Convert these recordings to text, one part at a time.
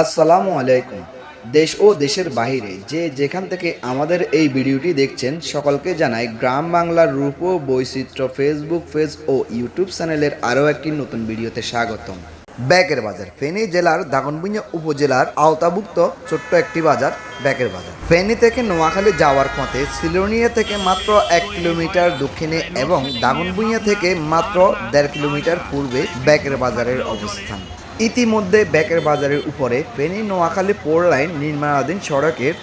আসসালামু আলাইকুম। দেশ ও দেশের বাইরে যে যেখান থেকে আমাদের এই ভিডিওটি দেখছেন, সকলকে জানাই গ্রাম বাংলার রূপ ও বৈচিত্র্য ফেসবুক পেজ ও ইউটিউব চ্যানেলের আরও একটি নতুন ভিডিওতে স্বাগতম। ব্যাকের বাজার, ফেনী জেলার দাগনভূঞা উপজেলার আওতাভুক্ত ছোট্ট একটি বাজার, ব্যাকের বাজার। ফেনী থেকে নোয়াখালী যাওয়ার পথে সিলোনিয়া থেকে মাত্র এক কিলোমিটার দক্ষিণে এবং দাগনভূঞা থেকে মাত্র দেড় কিলোমিটার পূর্বে ব্যাকের বাজারের অবস্থান। ইতিমধ্যে ব্যাকের বাজারের উপরে ফেনী নোয়াখালী পোর লাইন নির্মাণাধীন সড়কের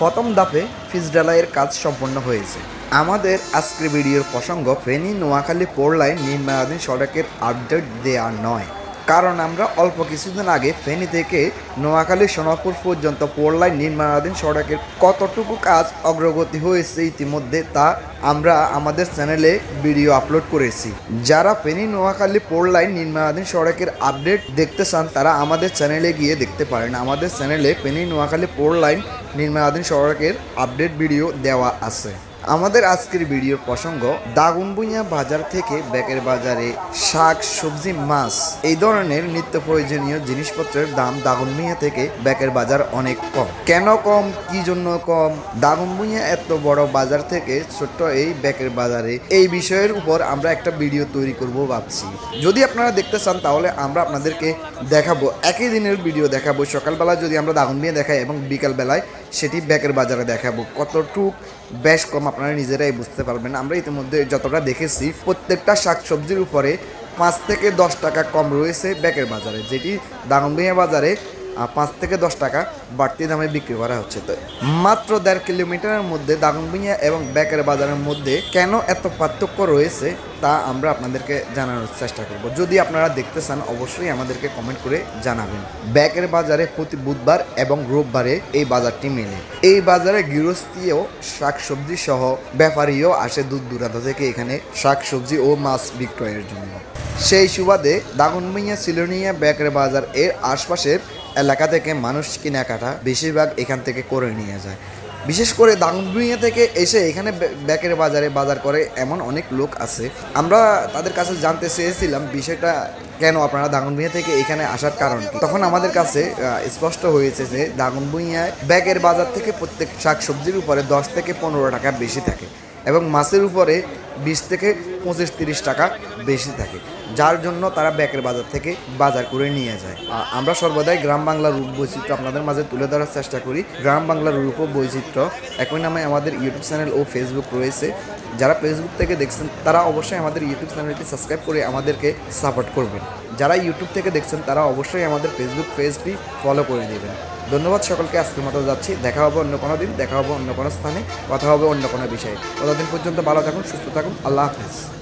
প্রথম ধাপে ফিজডালাইয়ের কাজ সম্পন্ন হয়েছে। আমাদের আজকের ভিডিওর প্রসঙ্গ ফেনী নোয়াখালী পোর লাইন নির্মাণাধীন সড়কের আপডেট দেয়া নয়। কারণ আমরা অল্প কিছুদিন আগে ফেনী থেকে নোয়াখালী সোনাপুর পর্যন্ত পোর লাইন নির্মাণাধীন সড়কের কতটুকু কাজ অগ্রগতি হয়েছে ইতিমধ্যে তা আমরা আমাদের চ্যানেলে ভিডিও আপলোড করেছি। যারা ফেনী, নোয়াখালী পোর লাইন নির্মাণাধীন সড়কের আপডেট দেখতে চান, তারা আমাদের চ্যানেলে গিয়ে দেখতে পারেন। আমাদের চ্যানেলে ফেনী, নোয়াখালী পোর লাইন নির্মাণাধীন সড়কের আপডেট ভিডিও দেওয়া আছে। আমাদের আজকের ভিডিওর প্রসঙ্গ দাগুনবুইয়া বাজার থেকে ব্যাকের বাজারে শাক, সবজি, মাছ, এই ধরনের নিত্য প্রয়োজনীয় জিনিসপত্রের দাম দাগুনবুইয়া থেকে ব্যাকের বাজার অনেক কম। কেন কম? কি জন্য কম? দাগুনবুইয়া এত বড় বাজার থেকে ছোট্ট এই ব্যাকের বাজারে, এই বিষয়ের উপর আমরা একটা ভিডিও তৈরি করব ভাবছি। যদি আপনারা দেখতে চান, তাহলে আমরা আপনাদেরকে দেখাবো, একই দিনের ভিডিও দেখাবো। সকালবেলা যদি আমরা দাগুনবুইয়া দেখাই এবং বিকালবেলায় সেটি ব্যাকের বাজারে দেখাবো। কতটুক বেশ কম আপনারা নিজেরাই বুঝতে পারবেন। আমরা ইতিমধ্যে যতটা দেখেছি, প্রত্যেকটা শাকসবজির উপরে পাঁচ থেকে দশ টাকা কম রয়েছে ব্যাকের বাজারে, যেটি দাগনভূঞা বাজারে পাঁচ থেকে দশ টাকা বাড়তি দামে বিক্রি করা হচ্ছে। তো মাত্র দেড় কিলোমিটারের মধ্যে দাগনভূঞা এবং ব্যাকের বাজারের মধ্যে কেন এত পার্থক্য রয়েছে তা আমরা আপনাদেরকে জানানোর চেষ্টা করব। যদি আপনারা দেখতে চান, অবশ্যই আমাদেরকে কমেন্ট করে জানাবেন। ব্যাকের বাজারে প্রতি বুধবার এবং রোববারে এই বাজারটি মেলে। এই বাজারে গৃহস্থীয় শাকসবজি সহ ব্যাপারীও আসে দূর দূরান্ত থেকে এখানে শাকসবজি ও মাছ বিক্রয়ের জন্য। সেই সুবাদে দাগনভূঞা, সিলোনিয়া ব্যাকের বাজার এর আশপাশের এলাকা থেকে মানুষ কেনাকাটা বেশিরভাগ এখান থেকে করে নিয়ে যায়। বিশেষ করে দাগনভূঞা থেকে এসে এখানে ব্য- ব্যাকের বাজারে বাজার করে এমন অনেক লোক আছে। আমরা তাদের কাছে জানতে চেয়েছিলাম বিষয়টা কেন আপনারা দাগনভূঞা থেকে এখানে আসার কারণ তখন আমাদের কাছে স্পষ্ট হয়েছে যে দাগনভূঞায় ব্যাগের বাজার থেকে প্রত্যেক শাকসবজির উপরে দশ থেকে পনেরো টাকা বেশি থাকে এবং মাছের উপরে বিশ থেকে পঁচিশ, তিরিশ টাকা বেশি থাকে। যার জন্য তারা ব্যাকের বাজার থেকে বাজার করে নিয়ে যায়। আমরা সর্বদাই গ্রাম বাংলার রূপ বৈচিত্র্য আপনাদের মাঝে তুলে ধরার চেষ্টা করি। গ্রাম বাংলার রূপ বৈচিত্র্য একই নামে আমাদের ইউটিউব চ্যানেল ও ফেসবুক রয়েছে। যারা ফেসবুক থেকে দেখছেন, তারা অবশ্যই আমাদের ইউটিউব চ্যানেলটি সাবস্ক্রাইব করে আমাদেরকে সাপোর্ট করবেন। যারা ইউটিউব থেকে দেখছেন, তারা অবশ্যই আমাদের ফেসবুক পেজটি ফলো করে দেবেন। ধন্যবাদ সকলকে, আজকের মতো যাচ্ছি। দেখা হবে অন্য কোনো দিন, দেখা হবে অন্য কোনো স্থানে, কথা হবে অন্য কোনো বিষয়ে। ততদিন পর্যন্ত ভালো থাকুন, সুস্থ থাকুন, আল্লাহ হাফেজ।